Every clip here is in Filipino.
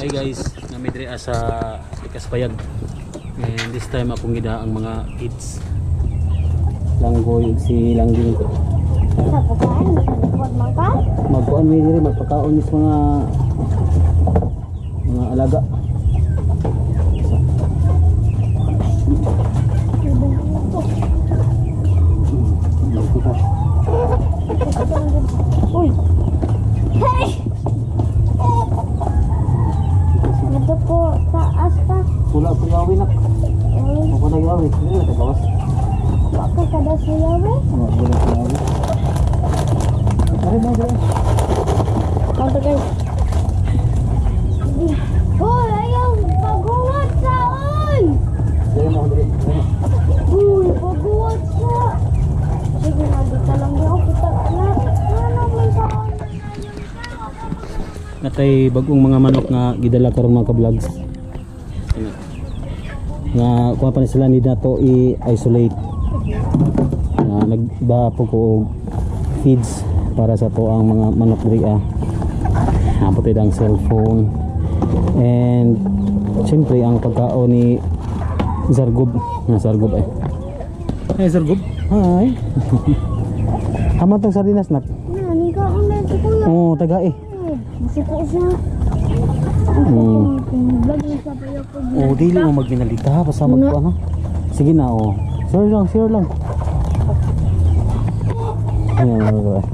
Hi guys, nami diri sa Ikaspayag. And this time akong gida ang mga kids. Langgoy si Langging. Ka? Magkuan mi diri magpakaon mis mga mga alaga. Uy! Hey! Ito po, taas pa. Wala ko yawi nak. Uy, Ako na yawi. Dili na tagawas. baka kada siya we. Wala ko yawi. Ari mo diri. Kanto guys. Uy, ayaw! Paguwat sa! Uy! Diri mo diri. Uy, paguwat sa! Sige na, dito lang ako kita. Ano? Ano man sa Natay bagong mga manok nga gidala karon mga ka-vlogs. Nga kuha pa ni sila need na to i-isolate. Nga nagba po ko feeds para sa to ang mga manok diri ah. Naputid ang cellphone. And siyempre ang pagkaon ni Zargob. Nga Zargob eh. Hey Zargob. Hi. Tama tong sardinas nak. Nani ka ang medyo kuya? Oo, taga eh. Po siya. Sa ko. Oh, dili mo magbinalita basta mag ano. Sige na oh. Share lang, share lang. Ayan, mga ka-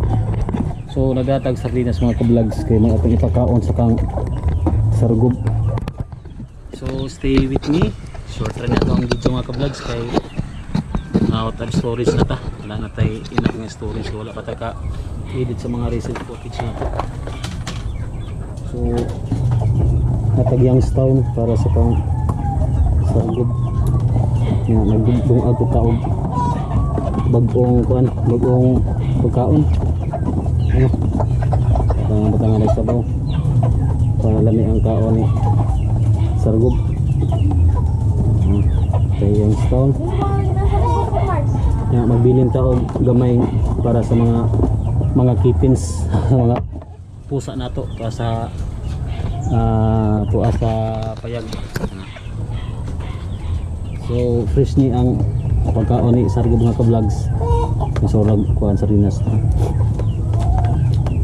So nagdatag sardinas mga ka-vlogs kay mga atong ipakaon sa kang sargob. So stay with me. Short rin na ito ang video mga ka-vlogs kay out of storage na ta. Wala na tayo enough nga storage wala pa tayo ka edit sa mga recent footage na. So natag Youngstown para sa pang sargob nga nagdugdong ako taog. Bagong kuan bagong pagkaon. Ano? Uh, batangan nagsabaw para lami ang kaon ni sargob. Uh, kay Youngstown. Nga magbilin taog gamay para sa mga mga kittens. Mga pusa nato para sa tuwa sa payag so fresh ni ang pagkaon ni sargo mga ka-vlogs masurag kuhan sa rinas hmm.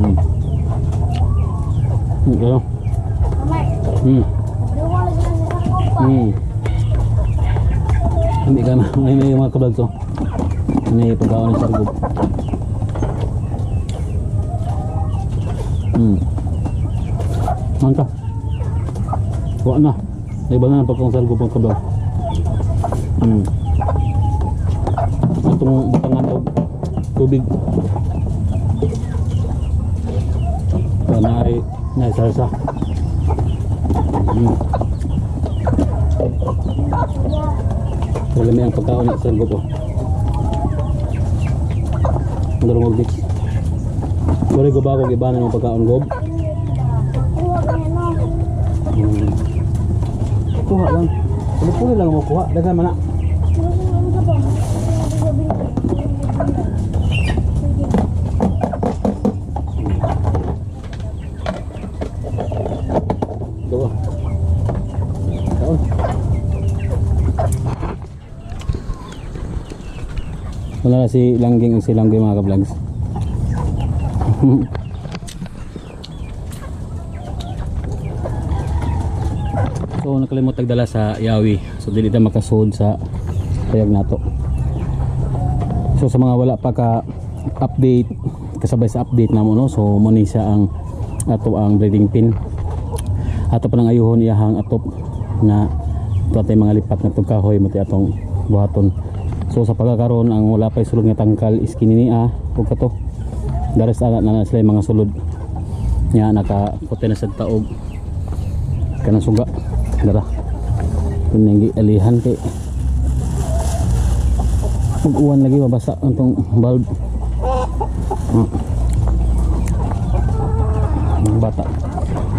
Hmm? Kamay, Hmm. sa. Hmm. Hindi ka na. May may mga ka-vlogs oh. May pagkaon ni sargo. Hmm. Manta. Wa na. Iba na pagkaon sargo pang kabaw. Hmm. Itong butangan o tubig. Ito na ay na salsa. Hmm. Wala may ang pagkaon ni sargo po. Ang darong mix. Sorry ko ba kung iba na yung pagkaon gob? Kuha? Hmm. Kuha lang. Puli-puli lang mo kuha. Dagan man na. Ano. Wala na si Langging ang si Langging mga ka-vlogs. so nakalimot tagdala sa Yawi. So dili ta makasud sa payag nato. So sa mga wala pa ka update kasabay sa update namo no. So mo ni siya ang ato ang breeding pin ato pa nang ayuhon iyahang atop na ito atay mga lipat na itong kahoy mati atong buhaton so sa pagkakaroon ang wala pa'y sulod nga tangkal is kininiya huwag ka to daras na na sila mga sulod nya nakaputi na sa taog kanang suga dara kung nang alihan kay mag uwan lagi mabasa itong bulb. Mga bata.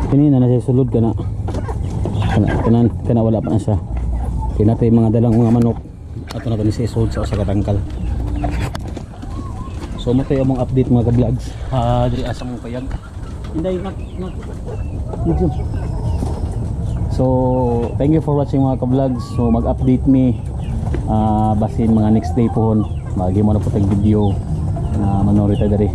Kanina na siya sulod ka na. Kana, kana, kana wala pa na siya. Kinatay mga dalang mga manok. Ato na to ni siya isulod sa usa ka tangkal. So mo tayo among update mga ka-vlogs ah diri asa mong payag? Inday nak nak. So, thank you for watching mga ka-vlogs. So, mag-update me ah basin mga next day pohon. Magi mo na po tag video na manori tayo dari.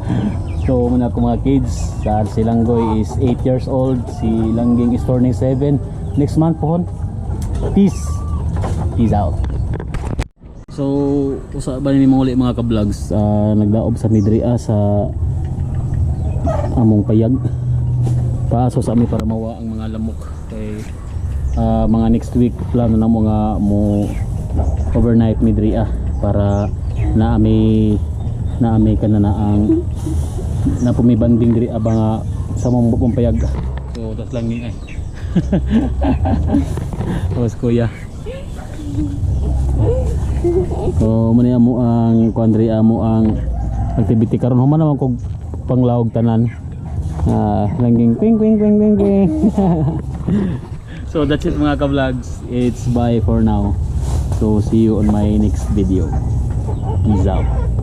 so, muna ko mga kids. Sa si Langgoy is 8 years old. Si Langging is turning 7. Next month pohon. Peace. Peace out. So, usa ba ni mga uli mga ka-vlogs ah, nagdaob sa Midria sa among payag. Paaso sa amin para mawa ang mga lamok kay ah, mga next week plano na mo mo overnight Midria para naami naami ka na na ang na pumibanding diri abang nga sa mong payag. So, tas lang ni ay. Tapos kuya. So muna mo ang kuandri amo ang activity karon human naman kog panglawog tanan. Ah, langging ping ping ping ping ping. so that's it mga ka-vlogs. It's bye for now. So see you on my next video. Peace out.